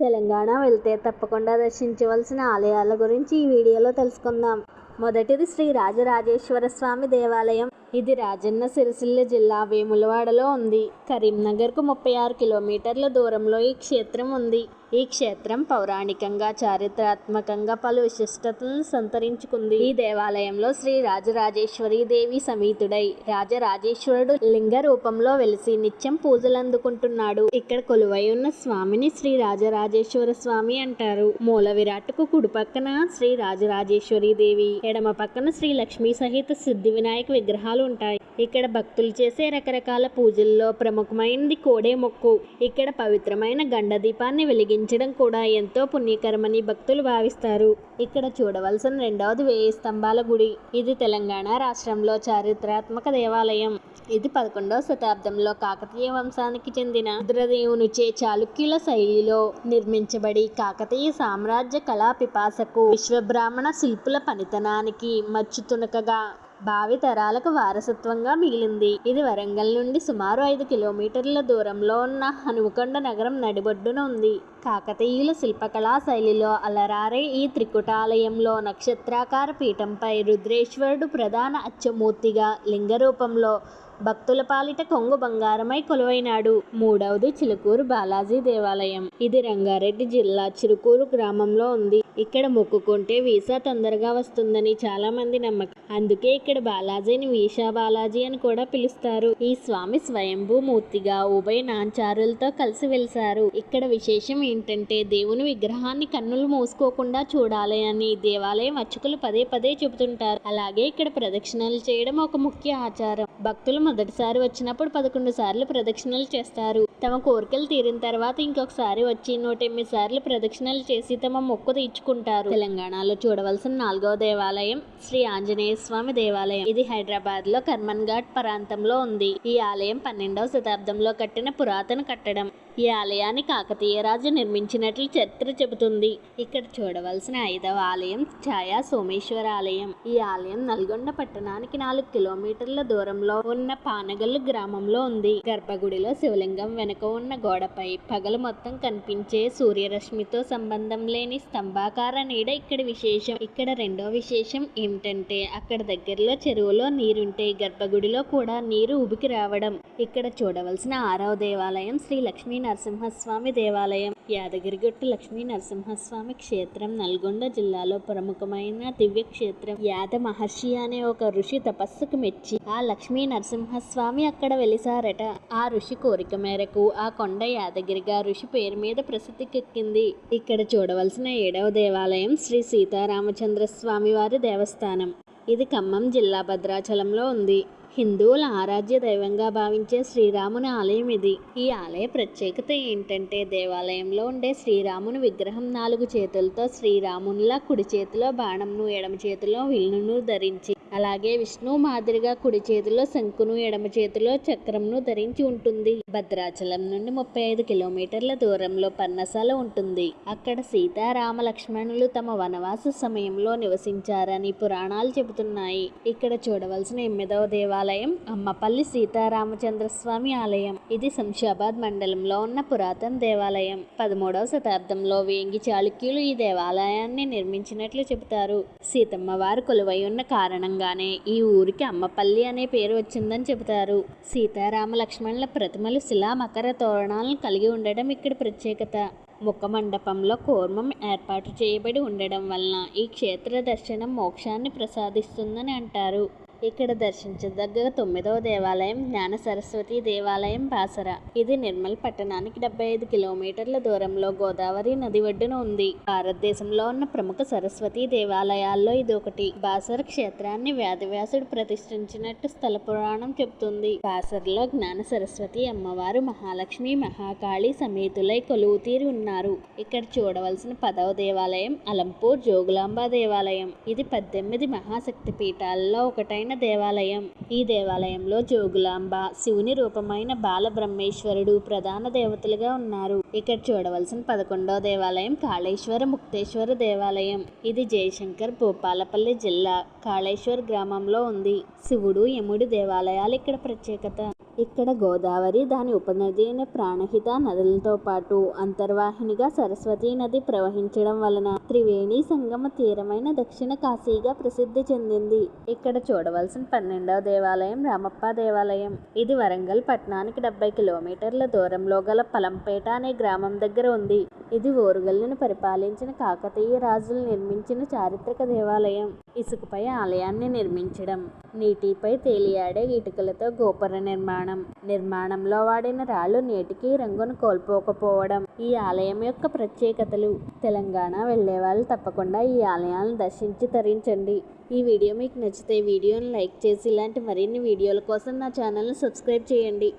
తెలంగాణ వెళ్తే తప్పకుండా దర్శించవలసిన ఆలయాల గురించి ఈ వీడియోలో తెలుసుకుందాం. మొదటిది శ్రీ రాజరాజేశ్వర స్వామి దేవాలయం. ఇది రాజన్న సిరిసిల్ల జిల్లా వేములవాడలో ఉంది. కరీంనగర్కు ముప్పై ఆరు కిలోమీటర్ల దూరంలో ఈ క్షేత్రం ఉంది. ఈ క్షేత్రం పౌరాణికంగా చారిత్రాత్మకంగా పలు విశిష్టతలను సంతరించుకుంది. ఈ దేవాలయంలో శ్రీ రాజరాజేశ్వరి దేవి సమేతుడై రాజరాజేశ్వరుడు లింగ రూపంలో వెలిసి నిత్యం పూజలు అందుకుంటున్నాడు. ఇక్కడ కొలువై ఉన్న స్వామిని శ్రీ రాజరాజేశ్వర స్వామి అంటారు. మూల విరాట్కు కుడి పక్కన శ్రీ రాజరాజేశ్వరి దేవి ఎడమ పక్కన శ్రీ లక్ష్మీ సహిత సిద్ధి వినాయక విగ్రహాలు ఉంటాయి. ఇక్కడ భక్తులు చేసే రకరకాల పూజల్లో ప్రముఖమైనది కోడే మొక్కు. ఇక్కడ పవిత్రమైన గండ దీపాన్ని వెలిగించడం కూడా ఎంతో పుణ్యకరమని భక్తులు భావిస్తారు. ఇక్కడ చూడవలసిన రెండవది వేయి స్తంభాల గుడి. ఇది తెలంగాణ రాష్ట్రంలో చారిత్రాత్మక దేవాలయం. ఇది పదకొండవ శతాబ్దంలో కాకతీయ వంశానికి చెందిన రుద్రదేవునిచే చాళుక్యుల శైలిలో నిర్మించబడి కాకతీయ సామ్రాజ్య కళా పిపాసకు విశ్వబ్రాహ్మణ శిల్పుల పనితనానికి మచ్చుతునకగా భావి తరాలకు వారసత్వంగా మిగిలింది. ఇది వరంగల్ నుండి సుమారు ఐదు కిలోమీటర్ల దూరంలో ఉన్న హనుమకొండ నగరం నడిబొడ్డున ఉంది. కాకతీయుల శిల్పకళా శైలిలో అలరారే ఈ త్రికుటాలయంలో నక్షత్రాకార పీఠంపై రుద్రేశ్వరుడు ప్రధాన అచ్చమూర్తిగా లింగ రూపంలో భక్తుల పాలిట కొంగు బంగారమై కొలువైనాడు. మూడవది చిలుకూరు బాలాజీ దేవాలయం. ఇది రంగారెడ్డి జిల్లా చిరుకూరు గ్రామంలో ఉంది. ఇక్కడ మొక్కుకుంటే వీసా తొందరగా వస్తుందని చాలా మంది నమ్మకం అందుకే ఇక్కడ బాలాజీని వీసా బాలాజీ అని కూడా పిలుస్తారు. ఈ స్వామి స్వయంభూ మూర్తిగా ఉభయ నాంచారులతో కలిసి వెలిసారు. ఇక్కడ విశేషం ఏంటంటే దేవుని విగ్రహాన్ని కన్నులు మూసుకోకుండా చూడాలి అని దేవాలయం అర్చకులు పదే పదే చెబుతుంటారు. అలాగే ఇక్కడ ప్రదక్షిణలు చేయడం ఒక ముఖ్య ఆచారం. భక్తులు మొదటిసారి వచ్చినప్పుడు పదకొండు సార్లు ప్రదక్షిణలు చేస్తారు. తమ కోరికలు తీరిన తర్వాత ఇంకొకసారి వచ్చి నూట ఎనిమిది సార్లు ప్రదక్షిణలు చేసి తమ మొక్కు తీర్చుకుంటారు. తెలంగాణలో చూడవలసిన నాలుగవ దేవాలయం శ్రీ ఆంజనేయ స్వామి దేవాలయం. ఇది హైదరాబాద్లో కర్మన్ ఘాట్ ప్రాంతంలో ఉంది. ఈ ఆలయం పన్నెండవ శతాబ్దంలో కట్టిన పురాతన కట్టడం. ఈ ఆలయాన్ని కాకతీయ రాజు నిర్మించినట్లు చరిత్ర చెబుతుంది. ఇక్కడ చూడవలసిన ఐదవ ఆలయం ఛాయా సోమేశ్వర ఆలయం. ఈ ఆలయం నల్గొండ పట్టణానికి నాలుగు కిలోమీటర్ల దూరంలో ఉన్న పానగల్లు గ్రామంలో ఉంది. గర్భగుడిలో శివలింగం వెనుక ఉన్న గోడపై పగలు మొత్తం కనిపించే సూర్యరశ్మితో సంబంధం లేని స్తంభాకార నీడ ఇక్కడ విశేషం. ఇక్కడ రెండో విశేషం ఏమిటంటే అక్కడ దగ్గరలో చెరువులో నీరుంటే గర్భగుడిలో కూడా నీరు ఉబికి రావడం. ఇక్కడ చూడవలసిన ఆరవ దేవాలయం శ్రీ లక్ష్మీ నరసింహస్వామి దేవాలయం. యాదగిరిగుట్ట లక్ష్మీ నరసింహస్వామి క్షేత్రం నల్గొండ జిల్లాలో ప్రముఖమైన దివ్య క్షేత్రం యాద మహర్షి అనే ఒక ఋషి తపస్సుకు మెచ్చి ఆ లక్ష్మీ నరసింహస్వామి అక్కడ వెలిసారట. ఆ ఋషి కోరిక మేరకు ఆ కొండ యాదగిరిగా ఋషి పేరు మీద ప్రసిద్ధికెక్కింది. ఇక్కడ చూడవలసిన ఏడవ దేవాలయం శ్రీ సీతారామచంద్ర స్వామి వారి దేవస్థానం. ఇది ఖమ్మం జిల్లా భద్రాచలంలో ఉంది. హిందువుల ఆరాధ్య దైవంగా భావించే శ్రీరాముని ఆలయం ఇది. ఈ ఆలయ ప్రత్యేకత ఏంటంటే దేవాలయంలో ఉండే శ్రీరాముని విగ్రహం నాలుగు చేతులతో శ్రీరామునిలా కుడి చేతిలో బాణంను ఎడమ చేతిలో విల్లును ధరించి అలాగే విష్ణు మాదిరిగా కుడి చేతిలో శంకును ఎడమ చేతిలో చక్రంను ధరించి ఉంటుంది. భద్రాచలం నుండి ముప్పై ఐదు కిలోమీటర్ల దూరంలో పర్ణశాల ఉంటుంది. అక్కడ సీతారామ లక్ష్మణులు తమ వనవాస సమయంలో నివసించారని పురాణాలు చెబుతున్నాయి. ఇక్కడ చూడవలసిన ఎనిమిదవ దేవాలయం అమ్మపల్లి సీతారామచంద్రస్వామి ఆలయం. ఇది శంషాబాద్ మండలంలో ఉన్న పురాతన దేవాలయం. పదమూడవ శతాబ్దంలో వేంగి చాళుక్యులు ఈ దేవాలయాన్ని నిర్మించినట్లు చెబుతారు. సీతమ్మ వారు కొలువై ఉన్న కారణంగానే ఈ ఊరికి అమ్మపల్లి అనే పేరు వచ్చిందని చెబుతారు. సీతారామ లక్ష్మణుల ప్రతిమలు శిలా మకర తోరణాలను కలిగి ఉండడం ఇక్కడ ప్రత్యేకత. ముఖ మండపంలో కూర్మం ఏర్పాటు చేయబడి ఉండడం వలన ఈ క్షేత్ర దర్శనం మోక్షాన్ని ప్రసాదిస్తుందని అంటారు. ఇక్కడ దర్శించదగ్గ తొమ్మిదవ దేవాలయం జ్ఞాన సరస్వతి దేవాలయం బాసర. ఇది నిర్మల్ పట్టణానికి డెబ్బై ఐదు కిలోమీటర్ల దూరంలో గోదావరి నది ఒడ్డున ఉంది. భారతదేశంలో ఉన్న ప్రముఖ సరస్వతి దేవాలయాల్లో ఇది ఒకటి. బాసర క్షేత్రాన్ని వ్యాధవ్యాసుడు ప్రతిష్ఠించినట్టు స్థల పురాణం చెబుతుంది. బాసరలో జ్ఞాన సరస్వతి అమ్మవారు మహాలక్ష్మి మహాకాళి సమేతులై కొలువు తీరి ఉన్నారు. ఇక్కడ చూడవలసిన పదవ దేవాలయం అలంపూర్ జోగులాంబ దేవాలయం. ఇది పద్దెనిమిది మహాశక్తి పీఠాలలో ఒకటైన దేవాలయం. ఈ దేవాలయంలో జోగులాంబ శివుని రూపమైన బాలబ్రహ్మేశ్వరుడు ప్రధాన దేవతలుగా ఉన్నారు. ఇక్కడ చూడవలసిన పదకొండవ దేవాలయం కాళేశ్వర ముక్తేశ్వర దేవాలయం. ఇది జయశంకర్ భూపాలపల్లి జిల్లా కాళేశ్వర్ గ్రామంలో ఉంది. శివుడు యముడి దేవాలయాలు ఇక్కడ ప్రత్యేకత. ఇక్కడ గోదావరి దాని ఉపనది అయిన ప్రాణహిత నదులతో పాటు అంతర్వాహినిగా సరస్వతీ నది ప్రవహించడం వలన త్రివేణి సంగమ తీరమైన దక్షిణ కాశీగా ప్రసిద్ధి చెందింది. ఇక్కడ చూడవలసిన పన్నెండవ దేవాలయం రామప్ప దేవాలయం. ఇది వరంగల్ పట్టణానికి డెబ్బై కిలోమీటర్ల దూరంలో గల పలంపేట అనే గ్రామం దగ్గర ఉంది. ఇది ఓరుగల్లును పరిపాలించిన కాకతీయ రాజులు నిర్మించిన చారిత్రక దేవాలయం. ఇసుకపై ఆలయాన్ని నిర్మించడం నీటిపై తేలియాడే ఇటుకలతో గోపుర నిర్మాణం నిర్మాణం. నిర్మాణంలో వాడిన రాళ్ళు నేటికి రంగును కోల్పోకపోవడం ఈ ఆలయం యొక్క ప్రత్యేకతలు. తెలంగాణ వెళ్ళే వాళ్ళు తప్పకుండా ఈ ఆలయాలను దర్శించి తరించండి. ఈ వీడియో మీకు నచ్చితే వీడియోని లైక్ చేసి ఇలాంటి మరిన్ని వీడియోల కోసం నా ఛానల్ని సబ్స్క్రైబ్ చేయండి.